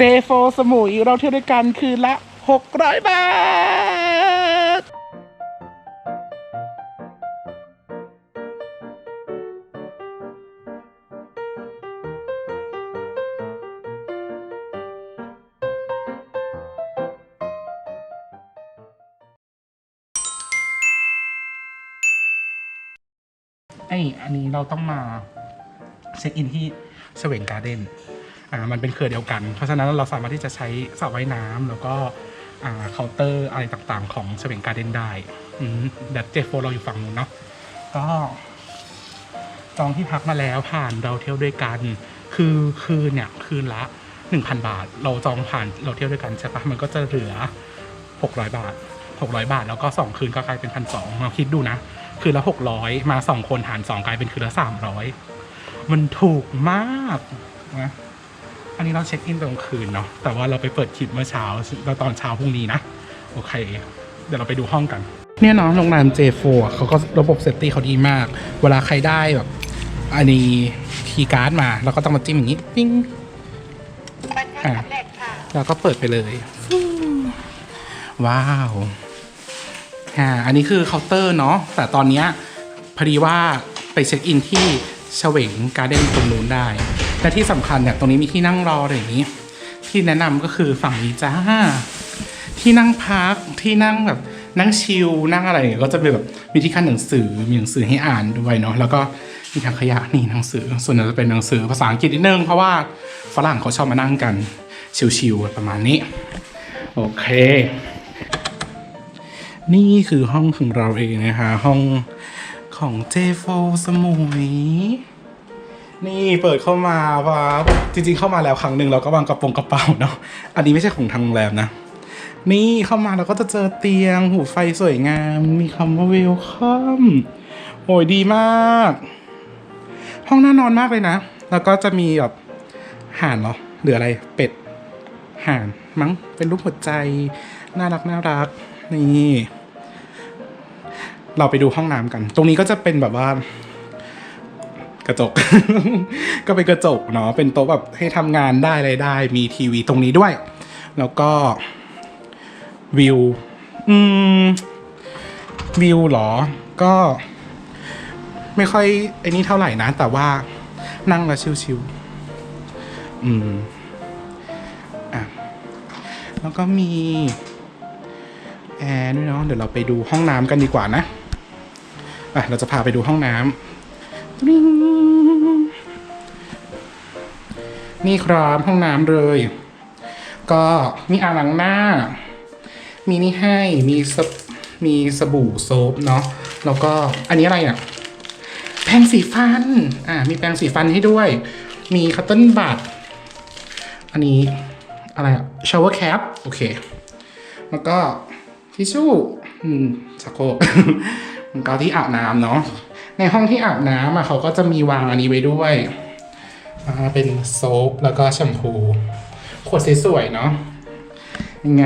J4 สมุยเราเที่ยวด้วยกันคืนละ 600 บาท ไออันนี้เราต้องมาเช็คอินที่เสวงการ์เด้น อ่ามันเป็นเครือเดียวกัน เพราะฉะนั้นเราสามารถที่จะใช้สระว่ายน้ำแล้วก็อ่าเคาน์เตอร์อะไรต่างๆ ของเสวงการ์เดนได้ดัดเจฟโฟเราอยู่ฝั่งนู้นเนาะก็จองที่พักมาแล้วผ่านเราเที่ยวด้วยกัน คือคืนเนี่ยคืนละ1,000 บาท เราจองผ่านเราเที่ยวด้วยกันใช่ปะมันก็จะเหลือ 600 บาท 600 บาท แล้วก็ 2 คืนก็กลายเป็นพันสองเราคิดดูนะ คืนละ 600 มา 2 คนหาร 2 กลายเป็นคืนละ 300 มันถูกมากนะ อันนี้เราเช็คอินตอนกลางคืนเนาะแต่ว่าเราไปเปิดคลิปเมื่อเช้าแล้วตอนเช้าพรุ่งนี้นะโอเค เดี๋ยวเราไปดูห้องกันเนี่ยเนาะโรงแรม J4 เขาก็ระบบเซฟตี้เขาดีมาก เวลาใครได้แบบอันนี้คีย์การ์ดมา แล้วก็ต้องมาจิ้มอย่างนี้ปิ้งบันทัดสำเร็จค่ะแล้วก็เปิดไปเลย ว้าวอ่าอันนี้คือเคาน์เตอร์เนาะแต่ตอนเนี้ยพอดีว่าไปเช็คอินที่เฉวงการ์เด้นตรงนู้นได้ และที่สำคัญเนี่ยตรงนี้มีที่นั่งรออะไรอย่างนี้ ที่แนะนำก็คือฝั่งนี้จ้าที่นั่งพักที่นั่งแบบนั่งชิลนั่งอะไรเงี้ยก็จะเป็นแบบมีที่ขั้นหนังสือมีหนังสือให้อ่านด้วยเนาะแล้วก็มีถังขยะนี่หนังสือ ส่วนใหญ่จะเป็นหนังสือภาษาอังกฤษนิดนึงเพราะว่าฝรั่งเขาชอบมานั่งกันชิลๆประมาณนี้ โอเค นี่คือห้องของเราเองนะคะ ห้องของ J4 สมุย นี่เปิดเข้ามาว่าจริง ๆ เข้ามาแล้วครั้งหนึ่งเราก็วางกระโปรงกระเป๋าเนาะอันนี้ไม่ใช่ของทางโรงแรมนะ นี่เข้ามาเราก็จะเจอเตียง หูไฟสวยงาม มีคำว่า welcome โอ้ยดีมาก ห้องน่านอนมากเลยนะ แล้วก็จะมีแบบห่านเหรอหรืออะไรเป็ดห่านมั้งเป็นรูปหัวใจน่ารักน่ารักนี่ เราไปดูห้องน้ำกัน ตรงนี้ก็จะเป็นแบบว่า กระจก ก็เป็นกระจกเนาะเป็นโต๊ะแบบให้ทำงานได้อะไรได้ มีทีวีตรงนี้ด้วย แล้วก็วิวอืมวิวเหรอ ก็ไม่ค่อยไอ้นี่เท่าไหร่นะ แต่ว่านั่งแล้วชิวๆอืมอะแล้วก็มีแอร์ด้วยเนาะเดี๋ยวเราไปดูห้องน้ำกันดีกว่านะอะเราจะพาไปดูห้องน้ำ นี่ครับห้องน้ำเลย ก็มีอ่างล้างหน้า มีนี่ให้มีสมีสบู่โซฟเนาะแล้วก็อันนี้อะไรอะแปรงสีฟันอ่ามีแปรงสีฟันให้ด้วย มีคัตเติ้ลบัตอันนี้อะไรอะชาวเวอร์แคปโอเคแล้วก็ทิชชู่อืมชักโคมันก็ที่อาบน้ำเนาะในห้องที่อาบน้ำอะเขาก็จะมีวางอันนี้ไว้ด้วย อ่าเป็นโซฟแล้วก็แชมพู ขวดสวยๆเนาะยังไง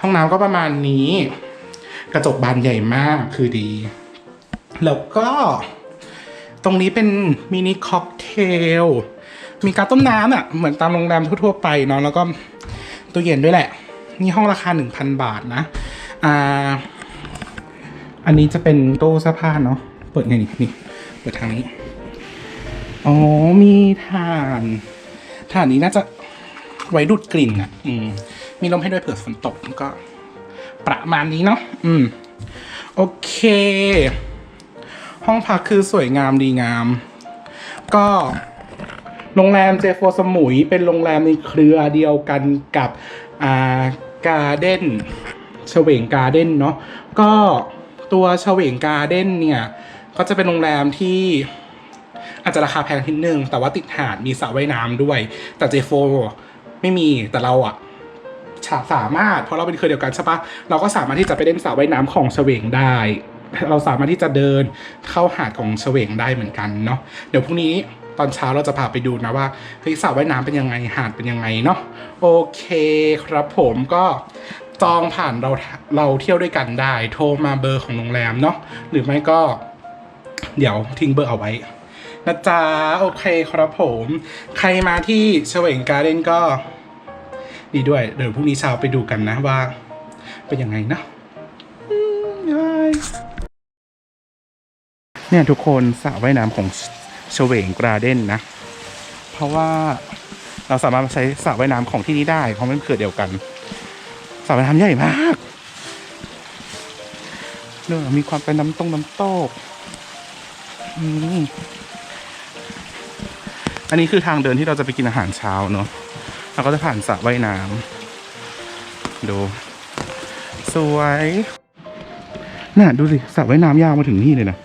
ห้องน้ำก็ประมาณนี้ กระจกบานใหญ่มากคือดี แล้วก็ตรงนี้เป็นมินิค็อกเทล มีการต้มน้ำอะ เหมือนตามโรงแรมทั่วๆไปเนาะ แล้วก็ตู้เย็นด้วยแหละ นี่ห้องราคา 1,000 บาทนะ อ่า อันนี้จะเป็นตู้เสื้อผ้าเนาะ เปิดไงนี่ นี่ เปิดทางนี้ อ๋อ มีถ่านถ่านนี้น่าจะไว้ดูดกลิ่นอะ อืม มีลมให้ด้วยเผื่อฝนตกก็ ประมาณนี้เนาะอืม โอเค ห้องพักคือสวยงามดีงาม ก็โรงแรมเจโฟสมุย เป็นโรงแรมในเครือเดียวกันกับอ่าการ์เด้นเฉวงการ์เด้นเนาะก็ตัวเฉวงการ์เด้นเนี่ย ก็จะเป็นโรงแรมที่ อาจจะราคาแพงทีนึง แต่ว่าติดหาดมีสระว่ายน้ำด้วย แต่เจโฟไม่มีแต่เราอะสามารถเพราะเราเป็นเครือเดียวกันใช่ปะเราก็สามารถที่จะไปเล่นสระว่ายน้ำของเฉวงได้ เราสามารถที่จะเดินเข้าหาดของเฉวงได้เหมือนกันเนาะเดี๋ยวพรุ่งนี้ตอนเช้าเราจะพาไปดูนะว่าเฮ้ยสระว่ายน้ำเป็นยังไงหาดเป็นยังไงเนาะโอเคครับผมก็จองผ่านเราเราเที่ยวด้วยกันได้ โทรมาเบอร์ของโรงแรมเนาะหรือไม่ก็ เดี๋ยวทิ้งเบอร์เอาไว้ นะจ๊ะ โอเคครับผม ใครมาที่เฉวงการ์เด้นก็ดีด้วย เดี๋ยวพรุ่งนี้เช้าไปดูกันนะว่า เป็นยังไงนะบ๊ายบายเนี่ยทุกคนสระว่ายน้ำของเฉวงการ์เด้นนะ เพราะว่าเราสามารถใช้สระว่ายน้ำของที่นี่ได้ เพราะมันคือเดียวกันสระว่ายน้ำใหญ่มากเนอะมีความเป็นน้ำตรงน้ำตกอืม อันนี้คือทางเดินที่เราจะไปกินอาหารเช้าเนอะเราก็จะผ่านสระว่ายน้ำดูสวยน่ะดูสิสระว่ายน้ำยาวมาถึงนี่เลยนะ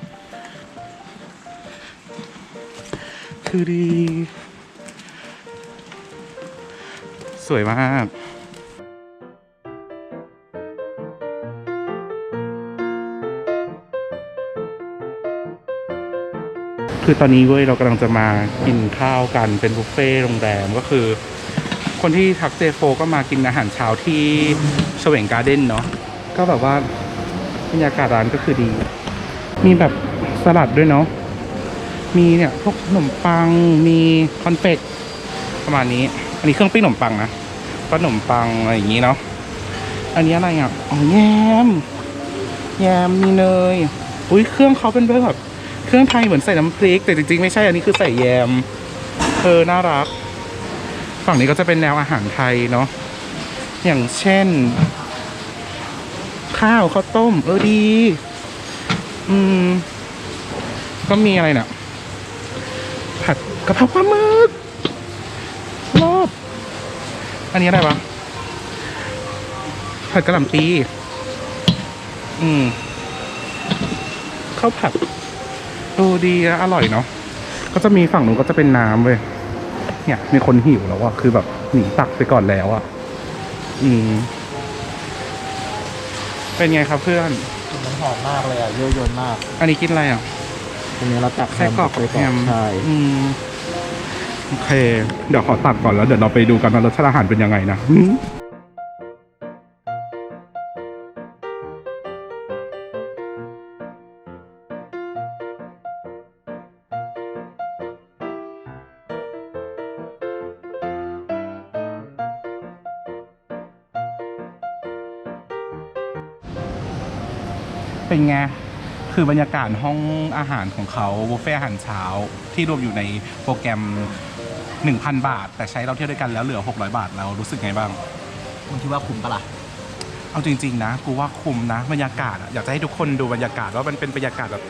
คือดี สวยมาก คือตอนนี้เว้ยเรากำลังจะมากินข้าวกันเป็นบุฟเฟ่ต์โรงแรมก็คือ คนที่ทักเจโฟก็มากินอาหารเช้าที่เฉวงการ์เด้นเนาะก็แบบว่าบรรยากาศร้านก็คือดี มีแบบสลัดด้วยเนาะมีเนี่ยพวกขนมปังมีคอนเฟกประมาณนี้ อันนี้เครื่องปิ้งขนมปังนะก็ขนมปังอะไรอย่างนี้เนาะอันนี้อะไรอะอ๋อแยมแยมมีเนยอุ้ยเครื่องเขาเป็นแบบ เครื่องไทยเหมือนใส่น้ำพริก แต่จริงๆไม่ใช่อันนี้คือใส่แยมเออน่ารัก ฝั่งนี้ก็จะเป็นแนวอาหารไทยเนาะอย่างเช่น ข้าวข้าวต้ม เออดี อืม ก็มีอะไรเนี่ยผัดกะเพราปลาหมึกรอบอันนี้อะไรวะผัดกะหล่ำปี อืมข้าวผัด โอ้ดีอะอร่อยเนาะก็จะมีฝั่งนู้นก็จะเป็นน้ำเว้ยเนี่ยมีคนหิวแล้วอะคือแบบหนีตักไปก่อนแล้วอะอืมเป็นไงครับเพื่อนมันหอมมากเลยอะเยอะยนมากอันนี้กินอะไรอะทีนี้เราตักไส้กรอกไส้กับแฮมใช่อืมโอเค เดี๋ยวขอตักก่อนแล้วเดี๋ยวเราไปดูกันว่ารสชาติอาหารเป็นยังไงนะ เป็นไง คือบรรยากาศห้องอาหารของเขาบุฟเฟ่อาหารเช้า ที่รวมอยู่ในโปรแกรม 1,000 บาท แต่ใช้เราเที่ยวด้วยกันแล้วเหลือ 600 บาทเรารู้สึกไงบ้าง มึงคิดว่าคุ้มปะล่ะ เอาจริง ๆ นะ กูว่าคุ้มนะ บรรยากาศอะอยากจะให้ทุกคนดูบรรยากาศว่ามันเป็นบรรยากาศแบบ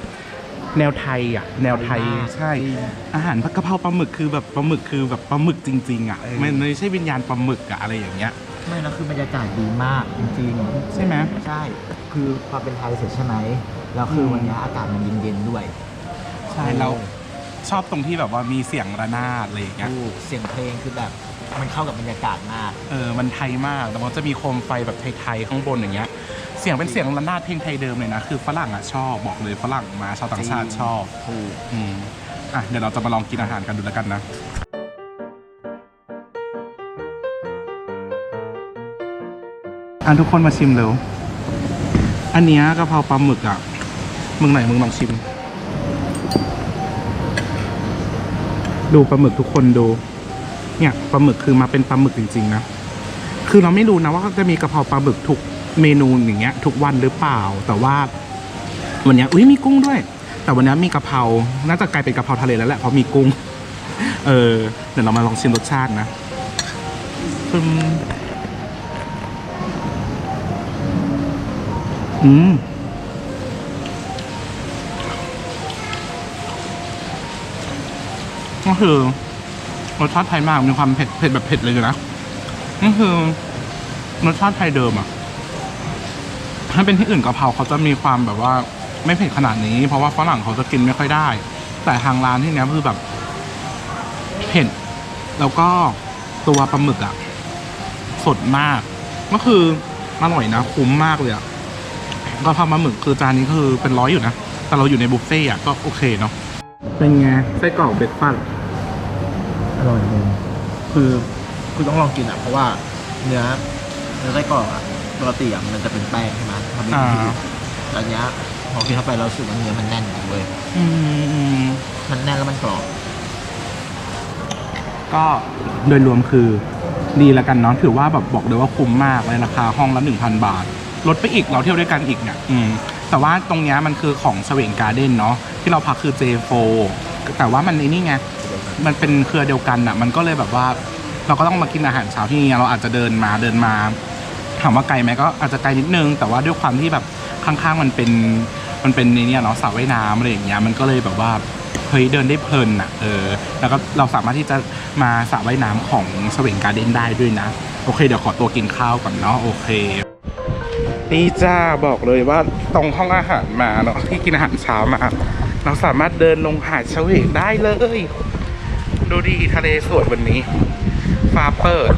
แนวไทยอะแนวไทยไทยมากใช่จริงอาหารกะเพราปลาหมึกคือแบบปลาหมึกคือแบบปลาหมึกจริงๆอะเออมันไม่ใช่วิญญาณปลาหมึกอะอะไรอย่างเงี้ย ไม่นะคือบรรยากาศดีมากจริงใช่ไหมๆใช่ คือความเป็นไทยเสร็จใช่ไหม แล้วคือวันนี้อากาศมันเย็นๆด้วยใช่เราชอบตรงที่แบบว่ามีเสียงระนาดอะไรอย่างเงี้ย ถูกเสียงเพลงคือแบบมันเข้ากับบรรยากาศมาก เออ มันไทยมากแล้วมันจะมีโคมไฟแบบไทยๆข้างบนอย่างเงี้ย เสียงเป็นเสียงระนาดเพลงไทยเดิมเลยนะ คือฝรั่งอะชอบบอกเลยฝรั่งมาชาวต่างชาติชอบ ถูก อืม อะ เดี๋ยวเราจะมาลองกินอาหารกันดูแล้วกันนะ อะทุกคนมาชิมเร็ว อันเนี้ยกะเพราปลาหมึกอะ มึงไหนมึงลองชิม ดูปลาหมึกทุกคนดู เนี่ยปลาหมึกคือมาเป็นปลาหมึกจริงๆนะ คือเราไม่รู้นะว่าจะมีกะเพราปลาหมึกทุกเมนูอย่างเงี้ย ทุกวันหรือเปล่า แต่ว่า วันเนี้ยอุ้ยมีกุ้งด้วย แต่วันเนี้ยมีกะเพราน่าจะกลายเป็นกะเพราทะเลแล้วแหละเพราะมีกุ้ง เออเดี๋ยวเรามาลองชิมรสชาตินะ อืม อืมก็คือรสชาติไทยมากมีความเผ็ดเผ็ดแบบเผ็ดเลยนะนี่คือรสชาติไทยเดิมอะถ้าเป็นที่อื่นกะเพราเขาจะมีความแบบว่า ไม่เผ็ดขนาดนี้ เพราะว่าฝรั่งเขาจะกินไม่ค่อยได้ แต่ทางร้านที่เนี้ยคือแบบเผ็ดแล้วก็ตัวปลาหมึกอะสดมาก ก็คืออร่อยนะคุ้มมากเลยอะ กะเพราปลาหมึกคือจานนี้คือเป็นร้อยอยู่นะ แต่เราอยู่ในบุฟเฟ่ต์อะก็โอเคเนาะ เป็นไงไส้กรอกเบคฟันอร่อยเลยคือคือต้องลองกินอะ เพราะว่าเนื้อเนื้อไส้กรอกอะปกติอะมันจะเป็นแป้งใช่ไหมทำให้อ่าดีแต่อันเนี้ยพอกินเข้าไปเรารู้สึกว่าเนื้อมันแน่นจริงเว้ยอืมอืมมันแน่นแล้วมันกรอบ ก็โดยรวมคือดีแล้วกันเนาะถือว่าแบบบอกเลยว่าคุ้มมากเลยราคาห้องละ1,000 บาท ลดไปอีกเราเที่ยวด้วยกันอีกเนี่ยอืมแต่ว่าตรงเนี้ยมันคือของสเวงการ์เด้นเนาะที่เราพักคือ J4 แต่ว่ามันในนี่ไงมันเป็นเครือเดียวกันอะ มันก็เลยแบบว่า เราก็ต้องมากินอาหารเช้าที่นี่เราอาจจะเดินมาเดินมาถามว่าไกลไหมก็อาจจะไกลนิดนึง แต่ว่าด้วยความที่แบบข้างๆมันเป็นมันเป็นในเนี่ยเนาะสระว่ายน้ำอะไรอย่างเงี้ยมันก็เลยแบบว่าเฮ้ยเดินได้เพลินอะเออ แล้วก็เราสามารถที่จะมาสระว่ายน้ำของสเวงการ์เด้นได้ด้วยนะ โอเค เดี๋ยวขอตัวกินข้าวก่อนเนาะโอเค นี่จ้าบอกเลยว่าตรงห้องอาหารมาเนาะที่กินอาหารเช้ามา เราสามารถเดินลงหาดเฉวงได้เลย ดูดีทะเลสวยวันนี้ฟ้าเปิด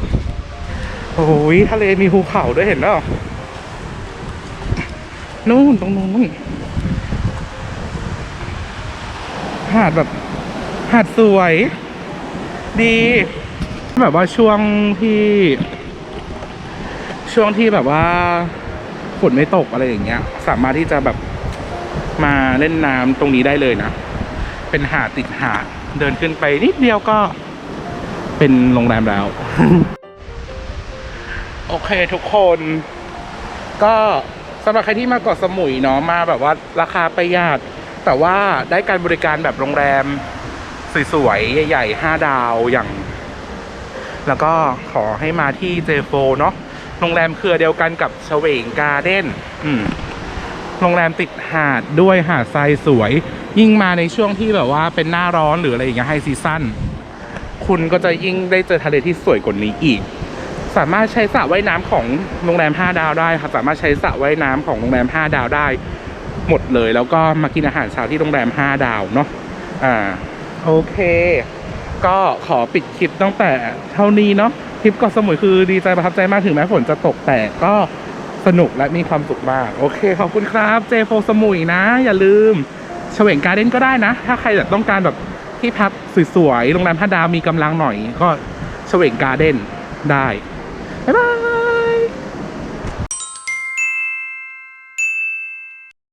โอ้ยทะเลมีภูเขาด้วยเห็นแล้วนู่นตรงนู้นหาดแบบหาดสวย ดี แบบว่าช่วงที่ ช่วงที่แบบว่า ฝนไม่ตกอะไรอย่างเงี้ย สามารถที่จะแบบมาเล่นน้ำตรงนี้ได้เลยนะ เป็นหาดติดหาดเดินขึ้นไปนิดเดียวก็เป็นโรงแรมแล้ว โอเคทุกคน ก็สำหรับใครที่มาเกาะสมุยเนาะมาแบบว่าราคาประหยัดแต่ว่าได้การบริการแบบโรงแรม สวยๆ ใหญ่ๆ5ดาวอย่าง แล้วก็ขอให้มาที่เจโฟเนาะ โรงแรมเครือเดียวกันกับเฉวงการ์เด้นโรงแรมติดหาดด้วยหาดทรายสวย ยิ่งมาในช่วงที่แบบว่าเป็นหน้าร้อนหรืออะไรอย่างเงี้ยไฮซีซั่นคุณก็จะยิ่งได้เจอทะเลที่สวยกว่านี้อีก สามารถใช้สระว่ายน้ำของโรงแรม 5 ดาวได้ค่ะสามารถใช้สระว่ายน้ำของโรงแรม 5 ดาวได้ หมดเลยแล้วก็มากินอาหารเช้าที่โรงแรม 5 ดาวเนาะอ่าโอเค ก็ขอปิดคลิปตั้งแต่เท่านี้เนาะ ทริปเกาะสมุยคือดีใจประทับใจมากถึงแม้ฝนจะตกแต่ก็สนุกและมีความสุขมาก โอเค ขอบคุณครับเจโฟสมุยนะ อย่าลืมเฉวงการ์เด้นก็ได้นะ ถ้าใครแบบต้องการแบบที่พักสวยๆโรงแรมพัดดาวมีกำลังหน่อย ก็เฉวงการ์เด้นได้บ๊ายบาย